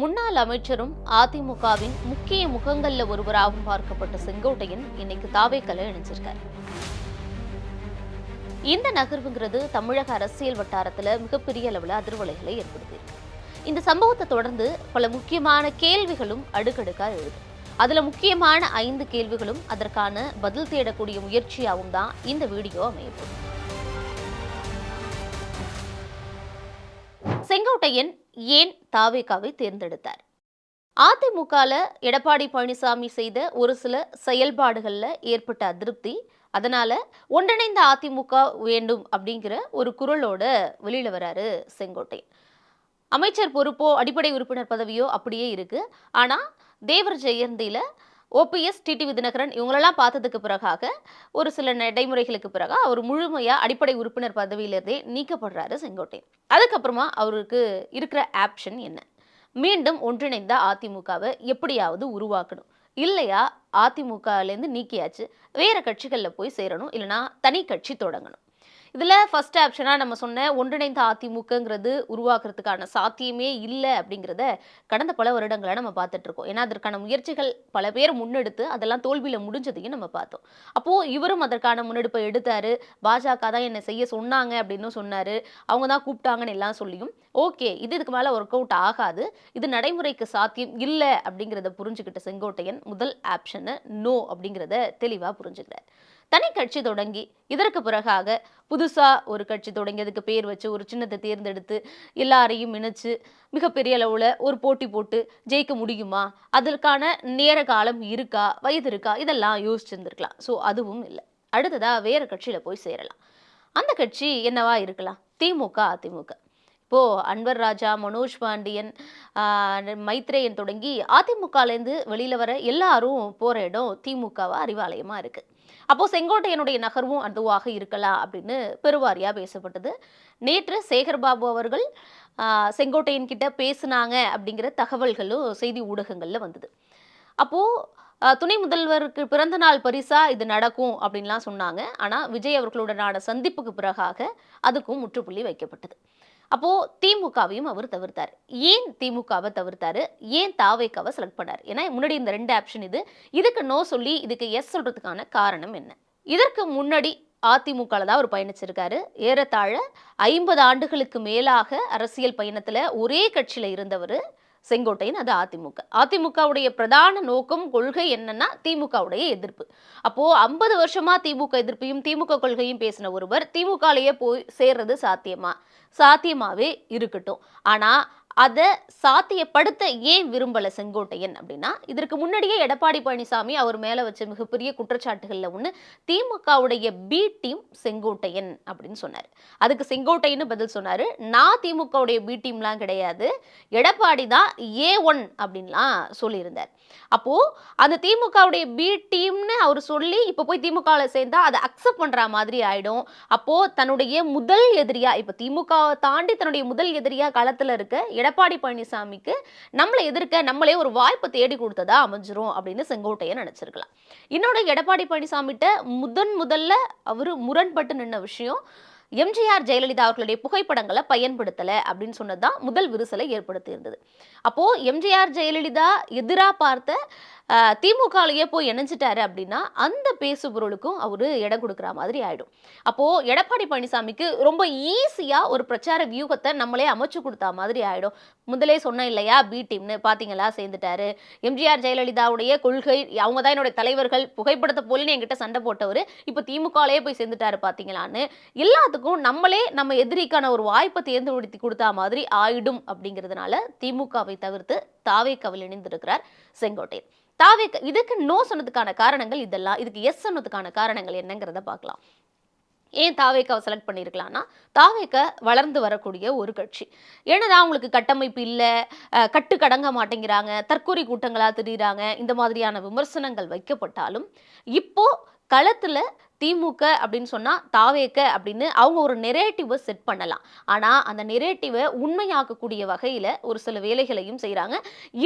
முன்னாள் அமைச்சரும் அதிமுகவின் முக்கிய முகங்கள்ல ஒருவராகவும் பார்க்கப்பட்ட செங்கோட்டையன் இன்னைக்கு தாவேக்கல இணைஞ்சிருக்காரு. இந்த நகர்வுங்கிறது தமிழக அரசியல் வட்டாரத்துல மிகப்பெரிய அளவில் அதிர்வலைகளை ஏற்படுத்தியிருக்கு இந்த சம்பவத்தை தொடர்ந்து பல முக்கியமான கேள்விகளும் அடுக்கடுக்கா எழுது. அதுல முக்கியமான ஐந்து கேள்விகளும் அதற்கான பதில் தேடக்கூடிய முயற்சியாகவும் தான் இந்த வீடியோ அமையப்படும் செங்கோட்டையன் ஏன் தாவேகாவை தேர்ந்தெடுத்தார்? அதிமுகவில் எடப்பாடி பழனிசாமி செய்த ஒரு சில செயல்பாடுகளில் ஏற்பட்ட அதிருப்தி அதனால ஒன்றிணைந்த அதிமுக வேண்டும் அப்படிங்கிற ஒரு குரலோட வெளியில் வராரு செங்கோட்டையன் அமைச்சர் பொறுப்போ அடிப்படை உறுப்பினர் பதவியோ அப்படியே இருக்கு. ஆனால் தேவர் ஜெயந்தியில் ஓபிஎஸ் டிடிவி தினகரன் இவங்களெல்லாம் பார்த்ததுக்கு பிறகாக ஒரு சில நடைமுறைகளுக்கு பிறகு அவர் முழுமையாக அடிப்படை உறுப்பினர் பதவியிலிருந்தே நீக்கப்படுறாரு செங்கோட்டையன் அதுக்கப்புறமா அவருக்கு இருக்கிற ஆப்ஷன் என்ன? மீண்டும் ஒன்றிணைந்த அதிமுகவை எப்படியாவது உருவாக்கணும். இல்லையா அதிமுகலேருந்து நீக்கியாச்சு வேறு கட்சிகளில் போய் சேரணும் இல்லைனா தனி கட்சி தொடங்கணும். இதில் ஃபர்ஸ்ட் ஆப்ஷனாக நம்ம சொன்ன ஒன்றிணைந்த அதிமுகங்கிறது உருவாக்குறதுக்கான சாத்தியமே இல்லை அப்படிங்கிறத கடந்த பல வருடங்களை நம்ம பார்த்துட்டு இருக்கோம். ஏன்னா அதற்கான முயற்சிகள் பல பேர் முன்னெடுத்து அதெல்லாம் தோல்வியில் முடிஞ்சதையும் நம்ம பார்த்தோம். அப்போது இவரும் அதற்கான முன்னெடுப்பை எடுத்தாரு. பாஜக தான் என்னை செய்ய சொன்னாங்க அப்படின்னு சொன்னார். அவங்க தான் கூப்பிட்டாங்கன்னு எல்லாம் சொல்லியும் ஓகே இது இதுக்கு மேலே ஒர்க் அவுட் ஆகாது. இது நடைமுறைக்கு சாத்தியம் இல்லை அப்படிங்கிறத புரிஞ்சுக்கிட்ட செங்கோட்டையன் முதல் ஆப்ஷனை நோ அப்படிங்கிறத தெளிவாக புரிஞ்சுக்கிறார். தனி கட்சி தொடங்கி இதற்கு பிறகாக புதுசாக ஒரு கட்சி தொடங்கி அதுக்கு பேர் வச்சு ஒரு சின்னத்தை தேர்ந்தெடுத்து எல்லாரையும் இணைச்சு மிகப்பெரிய அளவில் ஒரு போட்டி போட்டு ஜெயிக்க முடியுமா? அதற்கான நேர காலம் இருக்கா? வயது இருக்கா? இதெல்லாம் யோசிச்சிருந்துருக்கலாம். ஸோ அதுவும் இல்லை. அடுத்ததாக வேறு கட்சியில் போய் சேரலாம். அந்த கட்சி என்னவா இருக்கலாம்? திமுக அதிமுக. இப்போது அன்வர் ராஜா மனோஜ் பாண்டியன் மைத்ரேயன் தொடங்கி அதிமுகலேருந்து வெளியில் வர எல்லாரும் போகிற இடம் திமுகவாக அறிவாலயமாக இருக்குது அப்போ செங்கோட்டையனுடைய நகர்வும் அதுவாக இருக்கலாம் அப்படின்னு பெருவாரியா பேசப்பட்டது. நேற்று சேகர்பாபு அவர்கள் ஆஹ் செங்கோட்டையன் கிட்ட பேசுனாங்க அப்படிங்கிற தகவல்களும் செய்தி ஊடகங்கள்ல வந்தது. அப்போ துணை முதல்வருக்கு பிறந்த நாள் பரிசா இது நடக்கும் அப்படின்லாம் சொன்னாங்க. ஆனா விஜய் அவர்களுடனான சந்திப்புக்கு பிறகாக அதுக்கும் முற்றுப்புள்ளி வைக்கப்பட்டது. அப்போ திமுகவையும் அவர் தவிர்த்தார். ஏன் திமுகவை தவிர்த்தாரு? ஏன் தாவைக்காவை செலக்ட் பண்ணார்? ஏன்னா முன்னாடி இந்த ரெண்டு ஆப்ஷன் இது. இதுக்கு நோ சொல்லி இதுக்கு எஸ் சொல்றதுக்கான காரணம் என்ன? இதற்கு முன்னாடி அதிமுகவில் தான் அவர் பயணிச்சிருக்காரு. ஏறத்தாழ ஐம்பது ஆண்டுகளுக்கு மேலாக அரசியல் பயணத்தில் ஒரே கட்சியில் இருந்தவர் செங்கோட்டையன் அது அதிமுக. அதிமுகவுடைய பிரதான நோக்கம் கொள்கை என்னன்னா திமுகவுடைய எதிர்ப்பு. அப்போ ஐம்பது வருஷமா திமுக எதிர்ப்பையும் திமுக கொள்கையும் பேசின ஒருவர் திமுகலயே போய் சேர்றது சாத்தியமா? சாத்தியமாவே இருக்கட்டும். ஆனா அதை சாத்தியப்படுத்த ஏன் விரும்பல செங்கோட்டையன் அப்படின்னா இதற்கு முன்னாடியே எடப்பாடி பழனிசாமி அவர் மேலே வச்ச மிகப்பெரிய குற்றச்சாட்டுகளில் ஒன்று திமுகவுடைய பி டீம் செங்கோட்டையன் அப்படின்னு சொன்னார். அதுக்கு செங்கோட்டையன் பதில் சொன்னாரு. நான் திமுகவுடைய பி டீம்லாம் கிடையாது. எடப்பாடி தான் ஏ ஒன் அப்படின்லாம் சொல்லியிருந்தார். அப்போ அந்த திமுகவுடைய பி டீம்னு அவர் சொல்லி இப்போ போய் திமுகவில் சேர்ந்தா அதை அக்செப்ட் பண்ற மாதிரி ஆயிடும். அப்போ தன்னுடைய முதல் எதிரியா இப்போ திமுகவை தாண்டி தன்னுடைய முதல் எதிரியா களத்துல இருக்க எடப்பாடி பழனிசாமிக்கு நம்மளை எதிர்க்க நம்மளே ஒரு வாய்ப்பை தேடி கொடுத்ததா அமைஞ்சிரும் அப்படின்னு செங்கோட்டையன் நினச்சிருக்கலாம். இன்னொரு எடப்பாடி பழனிசாமிகிட்ட முதன் முதல்ல அவர் முரண்பட்டு நின்ன விஷயம் எம்ஜிஆர் ஜெயலலிதா அவர்களுடைய புகைப்படங்களை பயன்படுத்தலை அப்படின்னு சொன்னது தான் முதல் விரிசலை ஏற்படுத்தி இருந்தது. எம்ஜிஆர் ஜெயலலிதா எதிராக பார்த்த திமுகலையே போய் இணைஞ்சிட்டாரு அப்படின்னா அந்த பேசு பொருளுக்கும் அவரு இடம் கொடுக்குற மாதிரி ஆயிடும். அப்போ எடப்பாடி பழனிசாமிக்கு ரொம்ப ஈஸியா ஒரு பிரச்சார வியூகத்தை நம்மளே அமைச்சு கொடுத்தா மாதிரி ஆயிடும். முதலே சொன்னேன் இல்லையா பி டீம்னு பாத்தீங்களா சேர்ந்துட்டாரு. எம்ஜிஆர் ஜெயலலிதாவுடைய கொள்கை அவங்க தான் என்னுடைய தலைவர்கள் புகைப்படத்தை போலன்னு என்கிட்ட சண்டை போட்டவர் இப்போ திமுகலையே போய் சேர்ந்துட்டாரு பாத்தீங்களான்னு எல்லாத்துக்கும் நம்மளே நம்ம எதிரிக்கான ஒரு வாய்ப்பை தேர்ந்தெடுத்து கொடுத்தா மாதிரி ஆயிடும் அப்படிங்கிறதுனால திமுகவை தவிர்த்து தாவே இணைந்திருக்கிறார் செங்கோட்டையன். தாவே இதுக்கு நோ சொன்னதுக்கான காரணங்கள் இதெல்லாம் இதுக்கு எஸ் சொன்னதுக்கான காரணங்கள் என்னங்கிறத பார்க்கலாம். ஏன் தாவேக்காவை செலக்ட் பண்ணியிருக்கலாம்னா தாவேக்க வளர்ந்து வரக்கூடிய ஒரு கட்சி. ஏன்னா அவங்களுக்கு கட்டமைப்பு இல்லை கட்டு கடங்க மாட்டேங்கிறாங்க தற்கொலை கூட்டங்களா திரியிறாங்க இந்த மாதிரியான விமர்சனங்கள் வைக்கப்பட்டாலும் இப்போ களத்துல திமுக அப்படின்னு சொன்னால் தாவேக்க அப்படின்னு அவங்க ஒரு நெரேட்டிவை செட் பண்ணலாம். ஆனால் அந்த நெரேட்டிவை உண்மையாக்கக்கூடிய வகையில் ஒரு சில வேலைகளையும் செய்கிறாங்க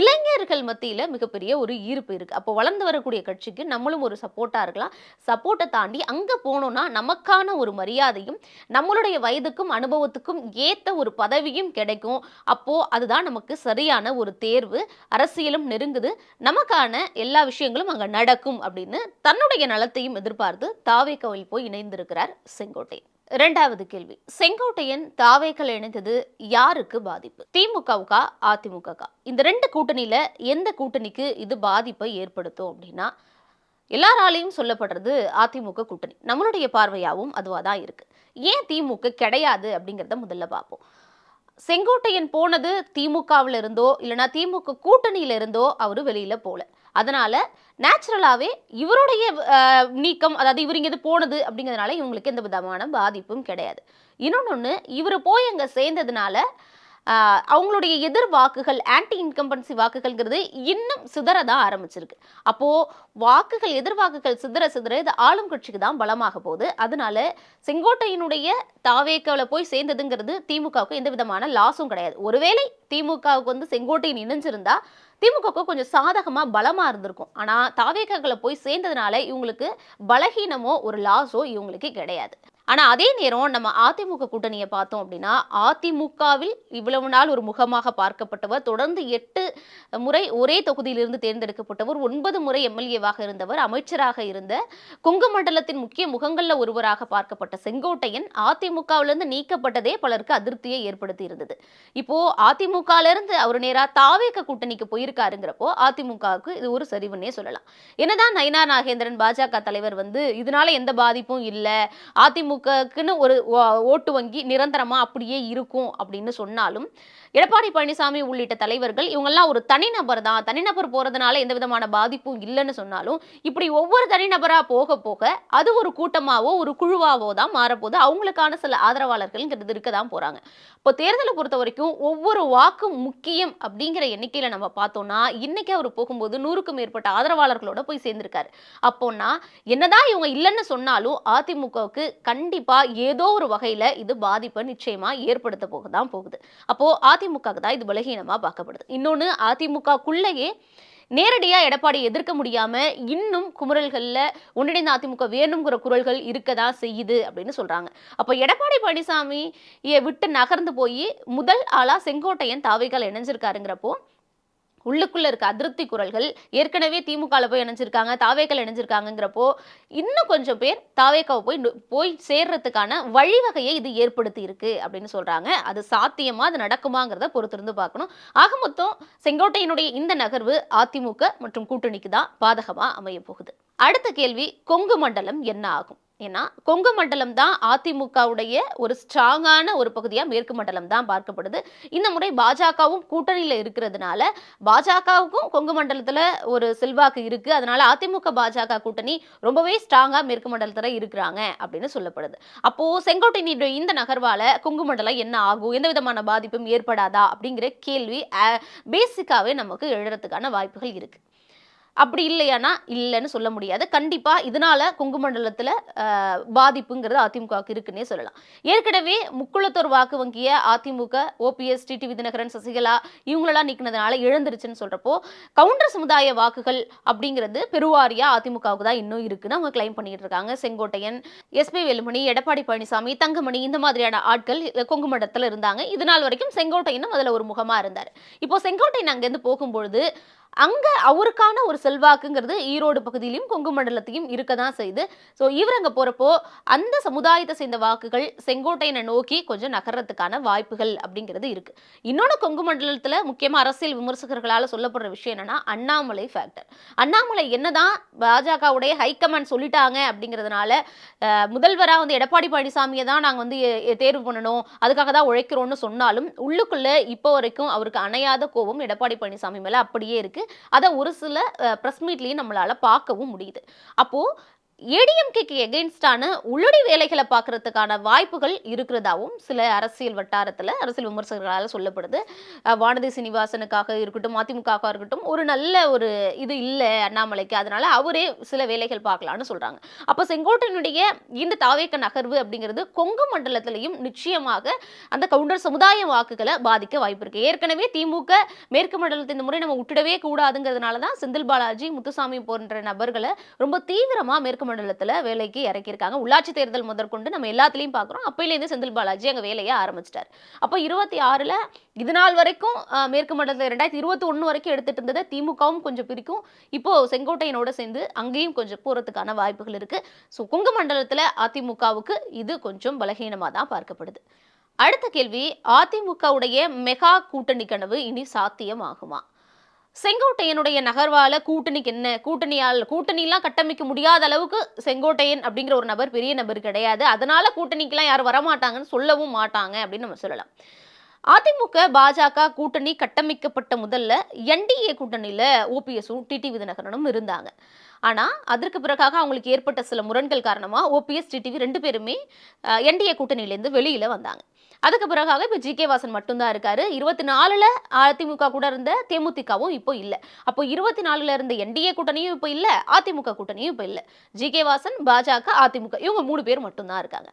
இளைஞர்கள் மத்தியில் மிகப்பெரிய ஒரு ஈர்ப்பு இருக்குது அப்போ வளர்ந்து வரக்கூடிய கட்சிக்கு நம்மளும் ஒரு சப்போர்ட்டாக இருக்கலாம். சப்போர்ட்டை தாண்டி அங்கே போனோம்னா நமக்கான ஒரு மரியாதையும் நம்மளுடைய வயதுக்கும் அனுபவத்துக்கும் ஏற்ற ஒரு பதவியும் கிடைக்கும். அப்போது அதுதான் நமக்கு சரியான ஒரு தேர்வு. அரசியலும் நெருங்குது. நமக்கான எல்லா விஷயங்களும் அங்கே நடக்கும் அப்படின்னு தன்னுடைய நலத்தையும் எதிர்பார்த்து தாவேக்கவில் போய் இணைந்திருக்கிறார் செங்கோட்டையன். இரண்டாவது கேள்வி. செங்கோட்டையன் தாவேக்கல் இணைந்தது யாருக்கு பாதிப்பு? திமுகவுக்கா அதிமுகக்கா? இந்த ரெண்டு கூட்டணியில எந்த கூட்டணிக்கு இது பாதிப்பை ஏற்படுத்தும் அப்படின்னா எல்லாராலையும் சொல்லப்படுறது அதிமுக கூட்டணி. நம்மளுடைய பார்வையாவும் அதுவாக தான் இருக்கு. ஏன் திமுக கிடையாது அப்படிங்கிறத முதல்ல பார்ப்போம். செங்கோட்டையன் போனது திமுகவில் இருந்தோ இல்லைனா திமுக கூட்டணியில இருந்தோ அவர் வெளியில போல. அதனால நேச்சுரலாகவே இவருடைய நீக்கம் அதாவது இவர் இங்கே போனது அப்படிங்கிறதுனால இவங்களுக்கு எந்த விதமான பாதிப்பும் கிடையாது. இன்னொன்று இவர் போய் அங்கே சேர்ந்ததுனால அவங்களுடைய எதிர் வாக்குகள் ஆன்டி இன்கம்பன்சி வாக்குகள்ங்கிறது இன்னும் சிதற தான் ஆரம்பிச்சிருக்கு. அப்போது வாக்குகள் எதிர் வாக்குகள் சிதற சிதற இது ஆளும் கட்சிக்கு தான் பலமாக போகுது. அதனால செங்கோட்டையினுடைய தாவேக்காவில் போய் சேர்ந்ததுங்கிறது திமுகவுக்கு எந்த விதமான லாஸும் கிடையாது. ஒருவேளை திமுகவுக்கு வந்து செங்கோட்டையின் இணைஞ்சிருந்தா திமுகவுக்கு கொஞ்சம் சாதகமாக பலமாக இருந்திருக்கும். ஆனால் தாவேக்காக்களை போய் சேர்ந்ததுனால இவங்களுக்கு பலகீனமோ ஒரு லாஸோ இவங்களுக்கு கிடையாது. ஆனா அதே நேரம் நம்ம அதிமுக கூட்டணியை பார்த்தோம் அப்படின்னா அதிமுகவில் இவ்வளவு நாள் ஒரு முகமாக பார்க்கப்பட்டவர் தொடர்ந்து எட்டு முறை ஒரே தொகுதியிலிருந்து தேர்ந்தெடுக்கப்பட்டவர் ஒன்பது முறை எம்எல்ஏவாக இருந்தவர் அமைச்சராக இருந்த கொங்கு மண்டலத்தின் முக்கிய முகங்கள்ல ஒருவராக பார்க்கப்பட்ட செங்கோட்டையன் அதிமுகவிலிருந்து நீக்கப்பட்டதே பலருக்கு அதிருப்தியை ஏற்படுத்தி இருந்தது இப்போ அதிமுகலேருந்து அவர் நேரா தாவேக கூட்டணிக்கு போயிருக்காருங்கிறப்போ அதிமுகவுக்கு இது ஒரு சரிவுன்னே சொல்லலாம். என்னதான் நயினா நாகேந்திரன் பாஜக தலைவர் வந்து இதனால எந்த பாதிப்பும் இல்லை அதிமுக அதிமுகக்குன்னு ஒரு ஓட்டு வங்கி நிரந்தரமாக அப்படியே இருக்கும் அப்படின்னு சொன்னாலும் எடப்பாடி பழனிசாமி உள்ளிட்ட தலைவர்கள் இவங்கெல்லாம் ஒரு தனிநபர் தான். தனிநபர் போறதுனால எந்த விதமான பாதிப்பும் இல்லைன்னு சொன்னாலும் இப்படி ஒவ்வொரு தனிநபரா போக போக அது ஒரு கூட்டமாவோ ஒரு குழுவாவோ தான் மாறப்போகுது. அவங்களுக்கான சில ஆதரவாளர்கள்ங்கிறது இருக்க தான் போறாங்க. இப்போ தேர்தலை பொறுத்த வரைக்கும் ஒவ்வொரு வாக்கும் முக்கியம் அப்படிங்கிற எண்ணிக்கையில நம்ம பார்த்தோம்னா இன்னைக்கு அவர் போகும்போது நூறுக்கும் மேற்பட்ட ஆதரவாளர்களோட போய் சேர்ந்திருக்காரு. அப்போனா என்னதான் இவங்க இல்லைன்னு சொன்னாலும் அதிமுகவுக்கு கண்டிப்பா ஏதோ ஒரு வகையில இது பாதிப்பை நிச்சயமா ஏற்படுத்த போக தான் போகுது. அப்போ அதிமுகவுக்கு தான் இது பலகீனமாக பார்க்கப்படுது. இன்னொன்று அதிமுகக்குள்ளேயே நேரடியா எடப்பாடி எதிர்க்க முடியாம இன்னும் குமுறல்கள்ல ஒன்றிணைந்த அதிமுக வேணுங்கிற குரல்கள் இருக்க தான் செய்யுது அப்படின்னு சொல்றாங்க. அப்போ எடப்பாடி பழனிசாமியை விட்டு நகர்ந்து போய் முதல் ஆளாக செங்கோட்டையன் தாவைகள் இணைஞ்சிருக்காருங்கிறப்போ உள்ளுக்குள்ள இருக்க அதிருப்தி குரல்கள் ஏற்கனவே திமுகவில் போய் இணைஞ்சிருக்காங்க தாவேக்கல் இணைஞ்சிருக்காங்கங்கிறப்போ இன்னும் கொஞ்சம் பேர் தாவேக்காவை போய் போய் சேர்றதுக்கான வழிவகையை இது ஏற்படுத்தி இருக்கு அப்படின்னு சொல்கிறாங்க அது சாத்தியமா அது நடக்குமாங்கிறத பொறுத்திருந்து பார்க்கணும். ஆக மொத்தம் செங்கோட்டையினுடைய இந்த நகர்வு அதிமுக மற்றும் கூட்டணிக்கு தான் பாதகமாக அமைய போகுது. அடுத்த கேள்வி கொங்கு மண்டலம் என்ன ஆகும்? ஏன்னா கொங்கு மண்டலம் தான் அதிமுகவுடைய ஒரு ஸ்ட்ராங்கான ஒரு பகுதியாக மேற்கு மண்டலம் தான் பார்க்கப்படுது. இந்த முறை பாஜகவும் கூட்டணியில் இருக்கிறதுனால பாஜகவுக்கும் கொங்கு மண்டலத்தில் ஒரு செல்வாக்கு இருக்கு. அதனால அதிமுக பாஜக கூட்டணி ரொம்பவே ஸ்ட்ராங்காக மேற்கு மண்டலத்தில் இருக்கிறாங்க அப்படின்னு சொல்லப்படுது. அப்போ செங்கோட்டையினுடைய இந்த நகர்வால கொங்கு மண்டலம் என்ன ஆகும்? எந்த விதமான பாதிப்பும் ஏற்படாதா? அப்படிங்கிற கேள்வி பேசிக்காவே நமக்கு எழுறதுக்கான வாய்ப்புகள் இருக்கு. அப்படி இல்லையானா இல்லைன்னு சொல்ல முடியாது. கண்டிப்பாக இதனால கொங்குமண்டலத்தில் பாதிப்புங்கிறது அதிமுகவுக்கு இருக்குன்னே சொல்லலாம். ஏற்கனவே முக்குளத்தோர் வாக்கு வங்கிய அதிமுக ஓபிஎஸ் டிடி விதிநகரன் சசிகலா இவங்களெல்லாம் நீக்கினதுனால இழந்துருச்சுன்னு சொல்கிறப்போ கவுண்டர் சமுதாய வாக்குகள் அப்படிங்கிறது பெருவாரியா அதிமுகவுக்கு தான் இன்னும் இருக்குன்னு அவங்க கிளைம் பண்ணிட்டு இருக்காங்க செங்கோட்டையன் எஸ்பி வேலுமணி எடப்பாடி பழனிசாமி தங்கமணி இந்த மாதிரியான ஆட்கள் கொங்குமண்டலத்தில் இருந்தாங்க. இது நாள் வரைக்கும் செங்கோட்டையனும் அதில் ஒரு முகமாக இருந்தார். இப்போ செங்கோட்டையன் அங்கேருந்து போகும்பொழுது அங்கே அவருக்கான ஒரு செல்வாக்குங்கிறது ஈரோடு பகுதியிலையும் கொங்கு மண்டலத்தையும் இருக்க தான் செய்யுது ஸோ இவர் அங்கே போகிறப்போ அந்த சமுதாயத்தை சேர்ந்த வாக்குகள் செங்கோட்டையனை நோக்கி கொஞ்சம் நகர்றதுக்கான வாய்ப்புகள் அப்படிங்கிறது இருக்குது இன்னொன்று கொங்கு மண்டலத்தில் முக்கியமாக அரசியல் விமர்சகர்களால் சொல்லப்படுற விஷயம் என்னன்னா அண்ணாமலை ஃபேக்டர் அண்ணாமலை என்னதான் பாஜகவுடைய ஹைகமாண்ட் சொல்லிட்டாங்க அப்படிங்கிறதுனால முதல்வராக வந்து எடப்பாடி பழனிசாமியை தான் நாங்கள் வந்து தேர்வு பண்ணணும் அதுக்காக தான் உழைக்கிறோம்னு சொன்னாலும் உள்ளுக்குள்ளே இப்போ வரைக்கும் அவருக்கு அணையாத கோபம் எடப்பாடி பழனிசாமி மேலே அப்படியே இருக்கு. அதை ஒரு சில ப்ரெஸ் மீட்லேயும் நம்மளால பார்க்கவும் முடியுது. அப்போ ஏடிஎம்கேக்கு எகெயின்ஸ்டான உள்ளடி வேலைகளை பார்க்கறதுக்கான வாய்ப்புகள் இருக்கிறதாவும் சில அரசியல் வட்டாரத்தில் அரசியல் விமர்சகர்களால் சொல்லப்படுது. வானதி சீனிவாசனுக்காக இருக்கட்டும் அதிமுகவாக இருக்கட்டும் ஒரு நல்ல ஒரு இது இல்லை அண்ணாமலைக்கு. அதனால அவரே சில வேலைகள் பார்க்கலான்னு சொல்கிறாங்க அப்போ செங்கோட்டனுடைய இந்த தாவேக்க நகர்வு அப்படிங்கிறது கொங்கு மண்டலத்திலையும் நிச்சயமாக அந்த கவுண்டர் சமுதாய வாக்குகளை பாதிக்க வாய்ப்பு இருக்கு. ஏற்கனவே திமுக மேற்கு மண்டலத்தை இந்த முறை நம்ம விட்டுடவே கூடாதுங்கிறதுனால தான் செந்தில் பாலாஜி முத்துசாமி போன்ற நபர்களை ரொம்ப தீவிரமாக மேற்கு மண்டலத்துல வேலைக்கு இறக்கியிருக்காங்க. உள்ளாட்சி தேர்தல் முதற்கொண்டு நம்ம எல்லாத்துலயும் பார்க்குறோம் அப்போயிலேருந்து செந்தில் பாலாஜி அங்கே வேலையை ஆரம்பிச்சிட்டார். அப்போ இருபத்தி ஆறுல இது நாள் வரைக்கும் மேற்கு மண்டலத்தில் ரெண்டாயிரத்தி இருபத்தி ஒன்று வரைக்கும் எடுத்துட்டு இருந்ததை திமுகவும் கொஞ்சம் பிரிக்கும். இப்போ செங்கோட்டையனோட சேர்ந்து அங்கேயும் கொஞ்சம் போறதுக்கான வாய்ப்புகள் இருக்கு. ஸோ குங்கு மண்டலத்துல அதிமுகவுக்கு இது கொஞ்சம் பலகீனமா தான் பார்க்கப்படுது. அடுத்த கேள்வி அதிமுகவுடைய மெகா கூட்டணி கனவு இனி சாத்தியமாகுமா? செங்கோட்டையனுடைய நகர்வால கூட்டணிக்கு என்ன? கூட்டணியால் கூட்டணிலாம் கட்டமைக்க முடியாத அளவுக்கு செங்கோட்டையன் அப்படிங்கிற ஒரு நபர் பெரிய நபர் கிடையாது. அதனால கூட்டணிக்கெல்லாம் யாரும் வரமாட்டாங்கன்னு சொல்லவும் மாட்டாங்க அப்படின்னு நம்ம சொல்லலாம். அதிமுக பாஜக கூட்டணி கட்டமைக்கப்பட்ட முதல்ல என்டிஏ கூட்டணியில் ஓபிஎஸும் டிடி விதிநகரனும் இருந்தாங்க. ஆனால் அதற்கு பிறகாக அவங்களுக்கு ஏற்பட்ட சில முரண்கள் காரணமாக ஓபிஎஸ் டிடிவி ரெண்டு பேருமே என்டிஏ கூட்டணியிலேருந்து வெளியில் வந்தாங்க. அதுக்கு பிறகாக இப்போ ஜி கே வாசன் மட்டும்தான் இருக்காரு. இருபத்தி நாலுல அதிமுக கூட இருந்த தேமுதிகவும் இப்போ இல்லை. அப்போ இருபத்தி நாலுல இருந்த என்டிஏ கூட்டணியும் இப்போ இல்லை அதிமுக கூட்டணியும் இப்போ இல்லை. ஜி கே வாசன் பாஜக அதிமுக இவங்க மூணு பேர் மட்டும்தான் இருக்காங்க.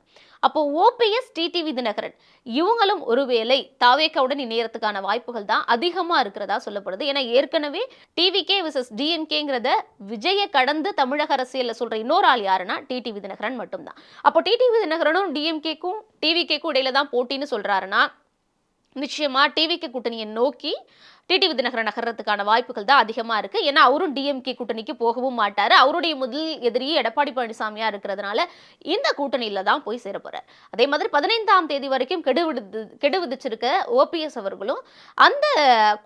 அப்போ ஓபிஎஸ் டிடிவி தினகரன் இவங்களும் ஒருவேளை தாவேக்காவுடன் இணையறதுக்கான வாய்ப்புகள் தான் அதிகமாக இருக்கிறதா சொல்லப்படுது. ஏன்னா ஏற்கனவே டிவிகே விசஸ் டிஎம்கேங்கிறத விஜயை கடந்து தமிழக அரசியலில் சொல்கிற இன்னொரு ஆள் யாருன்னா டிடிவி தினகரன் மட்டும்தான். அப்போ டிடிவி தினகரனும் டிஎம்கேக்கும் டிவிகேக்கும் இடையில தான் போட்டின்னு சொல்கிறாருன்னா நிச்சயமாக டிவிகே கூட்டணியை நோக்கி டிடிவி தினகரன் நகர்றதுக்கான வாய்ப்புகள் தான் அதிகமா இருக்கு. ஏன்னா அவரும் டிஎம்கே கூட்டணிக்கு போகவும் மாட்டாரு. அவருடைய முதல் எதிரியே எடப்பாடி பழனிசாமியா இருக்கிறதுனால இந்த கூட்டணியில தான் போய் சேர போகிறார் அதே மாதிரி பதினைந்தாம் தேதி வரைக்கும் கெடு விடுது கெடு விதிச்சிருக்க ஓபிஎஸ் அவர்களும் அந்த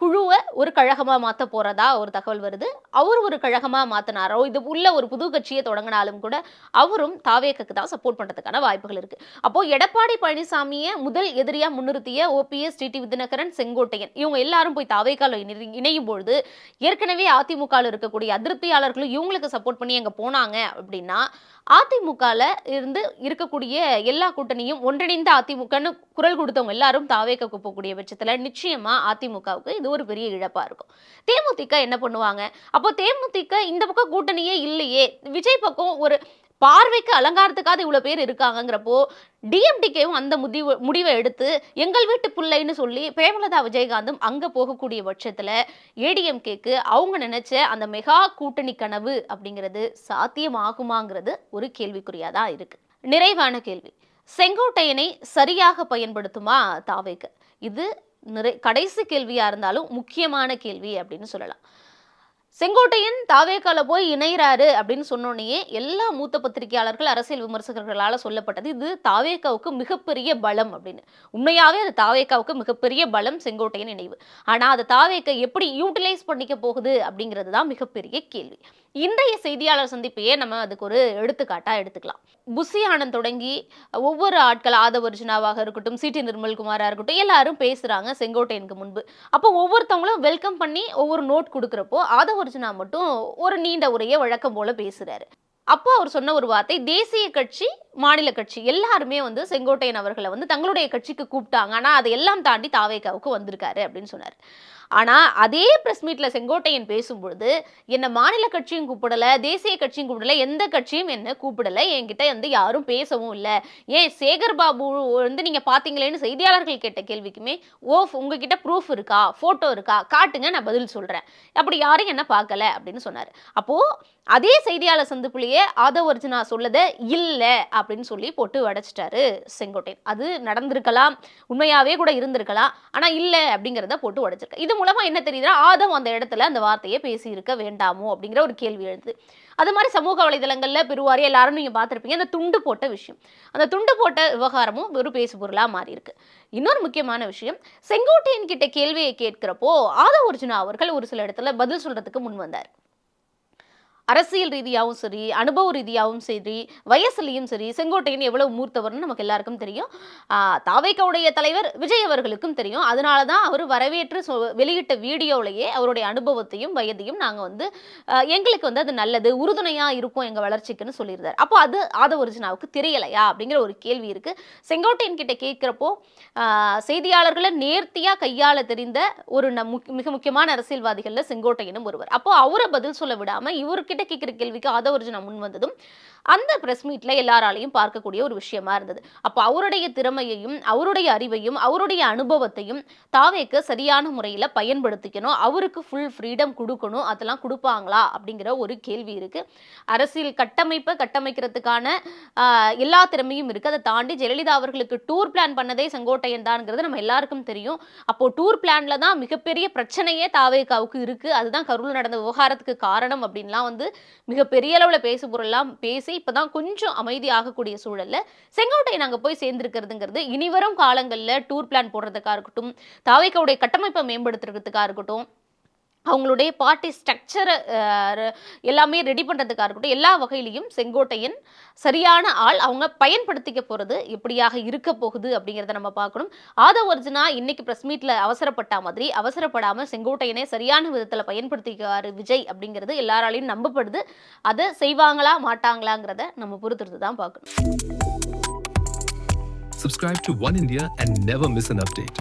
குழுவை ஒரு கழகமா மாற்ற போறதா ஒரு தகவல் வருது. அவர் ஒரு கழகமா மாத்தினாரோ இது உள்ள ஒரு புது கட்சியை தொடங்கினாலும் கூட அவரும் தாவேக்கு தான் சப்போர்ட் பண்றதுக்கான வாய்ப்புகள் இருக்கு. அப்போ எடப்பாடி பழனிசாமியை முதல் எதிரியா முன்னிறுத்திய ஓபிஎஸ் டிடி விதிநகரன் செங்கோட்டையன் இவங்க எல்லாரும் போய் தாவே தாவேக்கால இணையும் பொழுது ஏற்கனவே அதிமுகவில் இருக்கக்கூடிய அதிருப்தியாளர்களும் இவங்களுக்கு சப்போர்ட் பண்ணி அங்க போனாங்க அப்படின்னா அதிமுகவில் இருந்து இருக்கக்கூடிய எல்லா கூட்டணியும் ஒன்றிணைந்த அதிமுகன்னு குரல் கொடுத்தவங்க எல்லாரும் தாவேக்கு போகக்கூடிய பட்சத்துல நிச்சயமா அதிமுகவுக்கு இது ஒரு பெரிய இழப்பா இருக்கும். தேமுதிக என்ன பண்ணுவாங்க? அப்போ தேமுதிக இந்த பக்கம் கூட்டணியே இல்லையே. விஜய் பக்கம் ஒரு பார்வைக்கு அலங்காரத்துக்காக இவ்வளோ பேர் இருக்காங்கங்கிறப்போ டிஎம்டிகேவும் அந்த முடிவு முடிவை எடுத்து எங்கள் வீட்டு பிள்ளைன்னு சொல்லி பிரேமலதா விஜயகாந்தும் அங்கே போகக்கூடிய பட்சத்துல ஏடிஎம்கேக்கு அவங்க நினைச்ச அந்த மெகா கூட்டணி கனவு அப்படிங்கிறது சாத்தியமாகுமாங்கிறது ஒரு கேள்விக்குறியாக தான் இருக்கு. நிறைவான கேள்வி. செங்கோட்டையனை சரியாக பயன்படுத்துமா தாவேக்கு? இது நிறை கடைசி கேள்வியாக இருந்தாலும் முக்கியமான கேள்வி அப்படின்னு சொல்லலாம். செங்கோட்டையன் தாவேக்கால போய் இணைகிறாரு அப்படின்னு சொன்னோடனே எல்லா மூத்த பத்திரிகையாளர்கள் அரசியல் விமர்சகர்களால் சொல்லப்பட்டது இது தாவேக்காவுக்கு மிகப்பெரிய பலம் அப்படின்னு. உண்மையாவே அது தாவேக்காவுக்கு மிகப்பெரிய பலம் செங்கோட்டையன் இணைவு ஆனா அதை தாவேக்க எப்படி யூட்டிலைஸ் பண்ணிக்க போகுது அப்படிங்கிறது தான் மிகப்பெரிய கேள்வி. இன்றைய செய்தியாளர் சந்திப்பையே நம்ம அதுக்கு ஒரு எடுத்துக்காட்டா எடுத்துக்கலாம். புசி ஆனந்த் தொடங்கி ஒவ்வொரு ஆட்கள் ஆதவர்ஜுனாவாக இருக்கட்டும் சிடி நிர்மல்குமாரா இருக்கட்டும் எல்லாரும் பேசுறாங்க செங்கோட்டையனுக்கு முன்பு. அப்போ ஒவ்வொருத்தவங்களும் வெல்கம் பண்ணி ஒவ்வொரு நோட் கொடுக்குறப்போ ராமகிருஷ்ணா மட்டும் ஒரு நீண்ட உரையை வழக்கம் போல பேசுறாரு. அப்போ அவர் சொன்ன ஒரு வார்த்தை தேசிய கட்சி மாநில கட்சி எல்லாருமே வந்து செங்கோட்டையன் அவர்களை வந்து தங்களுடைய கட்சிக்கு கூப்பிட்டாங்க. ஆனா அதை எல்லாம் தாண்டி தாவேக்காவுக்கு வந்திருக்காரு அப்படின்னு சொன்னார். ஆனால் அதே ப்ரெஸ் மீட்டில் செங்கோட்டையன் பேசும்பொழுது என்னை மாநில கட்சியும் கூப்பிடலை தேசிய கட்சியும் கூப்பிடலை எந்த கட்சியும் என்ன கூப்பிடலை என்கிட்ட வந்து யாரும் பேசவும் இல்லை. ஏன் சேகர் பாபு வந்து நீங்கள் பார்த்தீங்களேன்னு செய்தியாளர்கள் கேட்ட கேள்விக்குமே ஓ உங்ககிட்ட ப்ரூஃப் இருக்கா? ஃபோட்டோ இருக்கா? காட்டுங்க நான் பதில் சொல்கிறேன் அப்படி யாரும் என்ன பார்க்கல அப்படின்னு சொன்னார். அப்போது அதே செய்தியாளர் சந்திப்புலேயே ஆதவ் அர்ஜுனா சொல்லத இல்லை அப்படின்னு சொல்லி போட்டு உடைச்சிட்டாரு செங்கோட்டையன். அது நடந்திருக்கலாம் உண்மையாகவே கூட இருந்திருக்கலாம் ஆனால் இல்லை அப்படிங்கிறத போட்டு உடைச்சிருக்க இது மூலமாக என்ன தெரியுதுன்னா ஆதவ் அந்த இடத்துல அந்த வார்த்தையை பேசியிருக்க வேண்டாமோ அப்படிங்கிற ஒரு கேள்வி எழுது அது மாதிரி சமூக வலைதளங்களில் பெருவாரி எல்லாரும் நீங்கள் பார்த்துருப்பீங்க அந்த துண்டு போட்ட விஷயம். அந்த துண்டு போட்ட விவகாரமும் ஒரு பேசுபொருளாக மாறி இருக்கு. இன்னொரு முக்கியமான விஷயம் செங்கோட்டையன் கிட்ட கேள்வியை கேட்கிறப்போ ஆதவ் அர்ஜுனா அவர்கள் ஒரு சில இடத்துல பதில் சொல்றதுக்கு முன் வந்தார். அரசியல் ரீதியாகவும் சரி அனுபவ ரீதியாகவும் சரி வயசுலையும் சரி செங்கோட்டையன் எவ்வளவு மூர்த்தவர்னு நமக்கு எல்லாருக்கும் தெரியும். ஆஹ் தாவேக்காவுடைய தலைவர் விஜய் அவர்களுக்கும் தெரியும். அதனால தான் அவர் வரவேற்று சொ- வெளியிட்ட வீடியோவிலேயே அவருடைய அனுபவத்தையும் வயதையும் நாங்கள் வந்து எங்களுக்கு வந்து அது நல்லது உறுதுணையாக இருக்கும் எங்கள் வளர்ச்சிக்குன்னு சொல்லியிருந்தார். அப்போ அது ஆதவர்ஜினாவுக்கு தெரியலையா அப்படிங்கிற ஒரு கேள்வி இருக்கு. செங்கோட்டையன் கிட்ட கேட்குறப்போ செய்தியாளர்களை நேர்த்தியாக கையாள தெரிந்த ஒரு நம் மிக முக்கியமான அரசியல்வாதிகளில் செங்கோட்டையனும் ஒருவர். அப்போ அவரை பதில் சொல்ல விடாமல் இவருக்கு இவர்கிட்ட கேட்குற கேள்விக்கு ஆதவர்ஜுனா முன் வந்ததும் அந்த ப்ரெஸ் மீட்ல எல்லாராலையும் பார்க்கக்கூடிய ஒரு விஷயமா இருந்தது. அப்போ அவருடைய திறமையையும் அவருடைய அறிவையும் அவருடைய அனுபவத்தையும் தாவேக்கு சரியான முறையில் பயன்படுத்திக்கணும். அவருக்கு ஃபுல் ஃப்ரீடம் கொடுக்கணும். அதெல்லாம் கொடுப்பாங்களா அப்படிங்கிற ஒரு கேள்வி இருக்கு. அரசியல் கட்டமைப்பை கட்டமைக்கிறதுக்கான எல்லா திறமையும் இருக்கு. அதை தாண்டி ஜெயலலிதா அவர்களுக்கு டூர் பிளான் பண்ணதே செங்கோட்டையன் தான்ங்கிறது நம்ம எல்லாருக்கும் தெரியும். அப்போ டூர் பிளான்ல தான் மிகப்பெரிய பிரச்சனையே தாவேக்காவுக்கு இருக்கு. அதுதான் கரூர் நடந்த விவகாரத்துக்கு காரணம் அப்படின்லாம் வந்து மிகப்பெரிய அளவில் பேசுபொருள்லாம் பொருள்லாம் பேசி இப்பதான் கொஞ்சம் அமைதியாகக்கூடிய சூழல்ல செங்கோட்டையன் நாங்கள் போய் சேர்ந்திருக்கிறதுங்கிறது இனிவரும் காலங்களில் டூர் பிளான் போடுறதுக்காக இருக்கட்டும் தாவேக்காவுடைய கட்டமைப்பை மேம்படுத்துறதுக்காக இருக்கட்டும் அவங்களுடைய பார்ட்டி ஸ்ட்ரக்சரை எல்லாமே ரெடி பண்ணுறதுக்காக இருக்கட்டும் எல்லா வகையிலையும் செங்கோட்டையன் சரியான ஆள் அவங்க பயன்படுத்திக்க போகிறது எப்படியாக இருக்க போகுது அப்படிங்கிறத நம்ம பார்க்கணும். ஆதவ அர்ஜுனா இன்னைக்கு ப்ரெஸ் மீட்டில் அவசரப்பட்ட மாதிரி அவசரப்படாமல் செங்கோட்டையனை சரியான விதத்தில் பயன்படுத்திக்காரு விஜய் அப்படிங்கிறது எல்லாராலையும் நம்பப்படுது. அதை செய்வாங்களா மாட்டாங்களாங்கிறத நம்ம பொறுத்திருந்து தான் பார்க்கணும். Subscribe to One India and never miss an update.